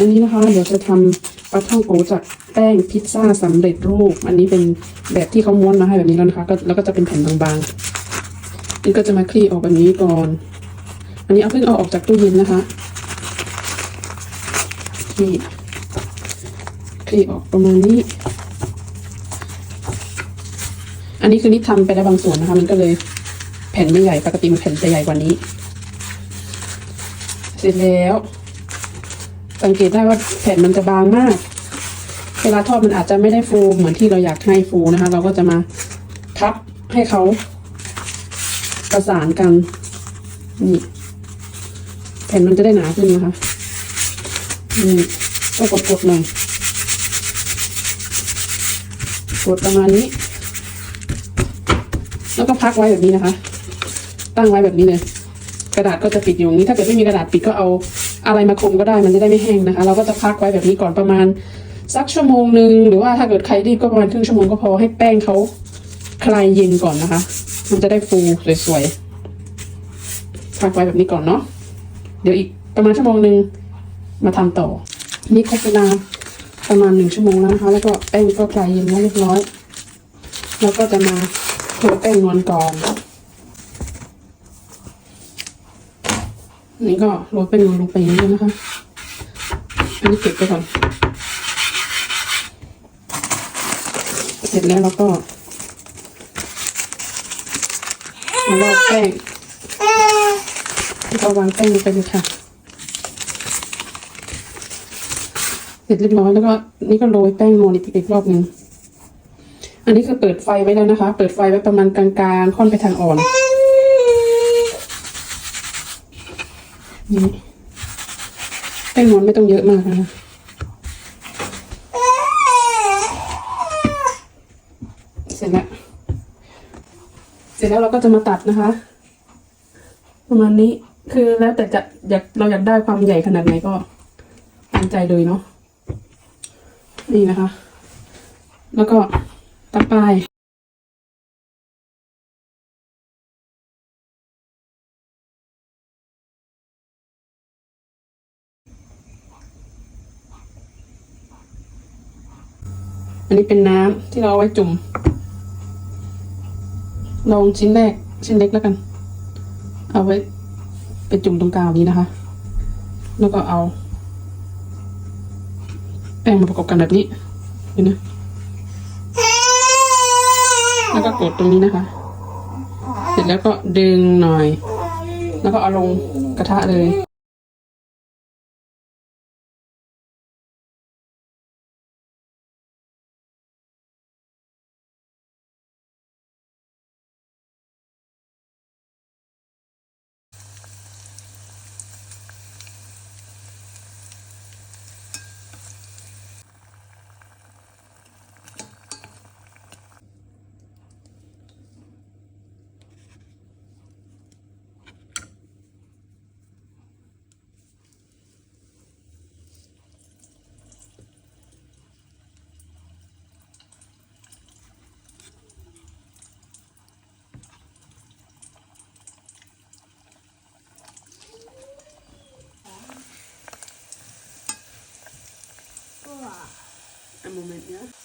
อันนี้นะคะเดี๋ยวจะทำปลาท่องโกจากแป้งพิซซ่าสำเร็จรูป อันนี้เป็นแบบที่เขาม้วนมาให้แบบนี้แล้วนะคะก็แล้วก็จะเป็นแผ่นบางๆนี่ก็จะมาคลี่ออกแบบนี้ก่อน อันนี้เอาเพิ่งเอาออกจากตู้เย็นนะคะนี่คลี่ออกประมาณนี้ อันนี้คือนี่ทำไปแล้วบางส่วนนะคะ มันก็เลยแผ่นไม่ใหญ่ปกติมันแผ่นจะใหญ่กว่านี้ เสร็จแล้ว สังเกตได้ว่าแผ่นมันจะบางมาก เวลาทอดมันอาจจะไม่ได้ฟูเหมือนที่เราอยากให้ฟูนะคะ เราก็จะมาทับให้เขาประสานกันนี่แผ่นมันจะได้หนาขึ้นนะคะนี่ก็กดๆหน่อยกดประมาณนี้ แล้วก็พักไว้แบบนี้นะคะ ตั้งไว้แบบนี้เลย กระดาษก็จะปิดอยู่นี้ ถ้าเกิดไม่มีกระดาษปิดก็เอา อะไรมาคลุมก็ได้มันจะได้ไม่แห้งนะคะ เราก็จะพักไว้แบบนี้ก่อนประมาณสักชั่วโมงหนึ่งหรือว่าถ้าเกิดใครรีบก็ประมาณครึ่งชั่วโมงก็พอให้แป้งเขาคลายเย็นก่อนนะคะ มันจะได้ฟูสวยๆพักไว้แบบนี้ก่อนเนาะเดี๋ยวอีกประมาณชั่วโมงหนึ่งมาทำต่อ นี่ครบเวลาประมาณหนึ่งชั่วโมงแล้วนะคะ แล้วก็แป้งก็คลายเย็นแล้วเรียบร้อย แล้วก็จะมาโรยแป้งนวลก่อน นี่ก็โรยแป้งนวลลงไปอย่างนี้นะคะ อันนี้เก็บไปก่อน เสร็จแล้วเราก็มาลอกแป้งแล้วก็วางแป้งลงไปเลยค่ะ เสร็จเรียบร้อยแล้วก็นี่ก็โรยแป้งนวลอีกอีกรอบหนึ่งอันนี้คือเปิดไฟไว้แล้วนะคะ เปิดไฟไว้ประมาณกลางๆ ค่อนไปทางอ่อน นี่แป้งนวลไม่ต้องเยอะมากนะคะเสร็จแล้ว เสร็จแล้วเราก็จะมาตัดนะคะ ประมาณนี้คือแล้วแต่จะอยากเราอยากได้ความใหญ่ขนาดไหนก็ตามใจเลยเนาะนี่นะคะ แล้วก็ตัดปลาย อันนี้เป็นน้ำที่เราเอาไว้จุ่ม ลองชิ้นแรกชิ้นเล็กแล้วกัน เอาไว้ไปจุ่มตรงกลางนี้นะคะ แล้วก็เอาแป้งมาประกบกันแบบนี้เห็นนะแล้วก็กดตรงนี้นะคะ เสร็จแล้วก็ดึงหน่อย แล้วก็เอาลงกระทะเลย moment, yeah.